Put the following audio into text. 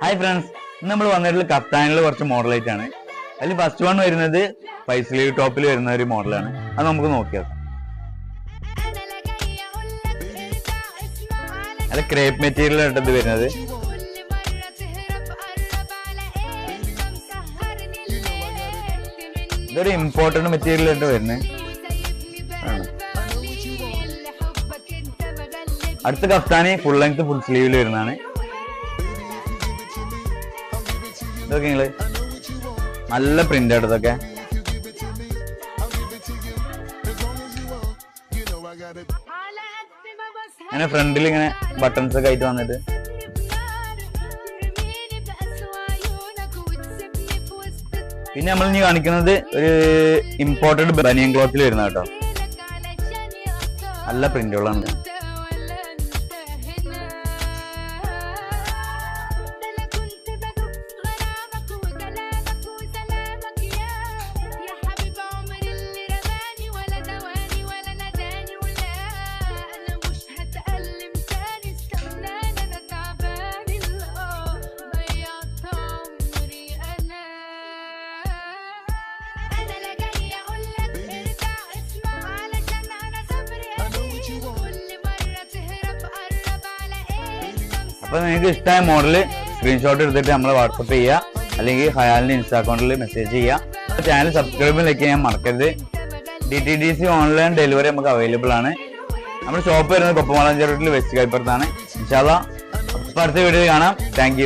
Hi friends ഇന്ന് നമ്മൾ വന്നിട്ടുള്ള കപ്താനിൽ കുറച്ച് മോഡലായിട്ട് ആണ്. അതിൽ ഫസ്റ്റ് വൺ വരുന്നത് ഫൈസലി ടോപ്പിൽ വരുന്ന ഒരു മോഡലാണ് അത് നമുക്ക് നോക്കിയാൽ അല്ല ക്രേപ്പ് മെറ്റീരിയൽ ആയിട്ടത് വരുന്നത്. ഇതൊരു ഇമ്പോർട്ടന്റ് മെറ്റീരിയൽ ആയിട്ട് വരുന്നത്. അടുത്ത കഫ്താനി ഫുൾ ലെങ്ത് ഫുൾ സ്ലീവിൽ വരുന്നതാണ്. ഇതൊക്കെ നിങ്ങൾ നല്ല പ്രിന്റ് എടുത്തൊക്കെ അങ്ങനെ ഫ്രണ്ടിൽ ഇങ്ങനെ ബട്ടൺസ് ഒക്കെ ആയിട്ട് വന്നിട്ട്. പിന്നെ നമ്മൾ ഇനി കാണിക്കുന്നത് ഒരു ഇമ്പോർട്ടഡ് ബനിയൻ ക്ലോത്തിൽ വരുന്ന കേട്ടോ. നല്ല പ്രിന്റുകളാണ് അപ്പോൾ നിങ്ങൾക്ക് ഇഷ്ടമായ മോഡൽ സ്ക്രീൻഷോട്ട് എടുത്തിട്ട് നമ്മളെ വാട്സപ്പ് ചെയ്യുക അല്ലെങ്കിൽ ഹയാലിന്റെ ഇൻസ്റ്റാ അക്കൗണ്ടിൽ മെസ്സേജ് ചെയ്യുക ചാനൽ സബ്സ്ക്രൈബിലേക്ക് ഞാൻ മറക്കരുത്. D T D C online delivery നമുക്ക് അവൈലബിൾ ആണ്. നമ്മുടെ ഷോപ്പ് വരുന്നത് കൊപ്പമാളഞ്ചേരി വെസ്റ്റ് കൈപ്പുറത്താണ് ഇൻഷാല്ല അടുത്ത വീഡിയോ കാണാം. താങ്ക്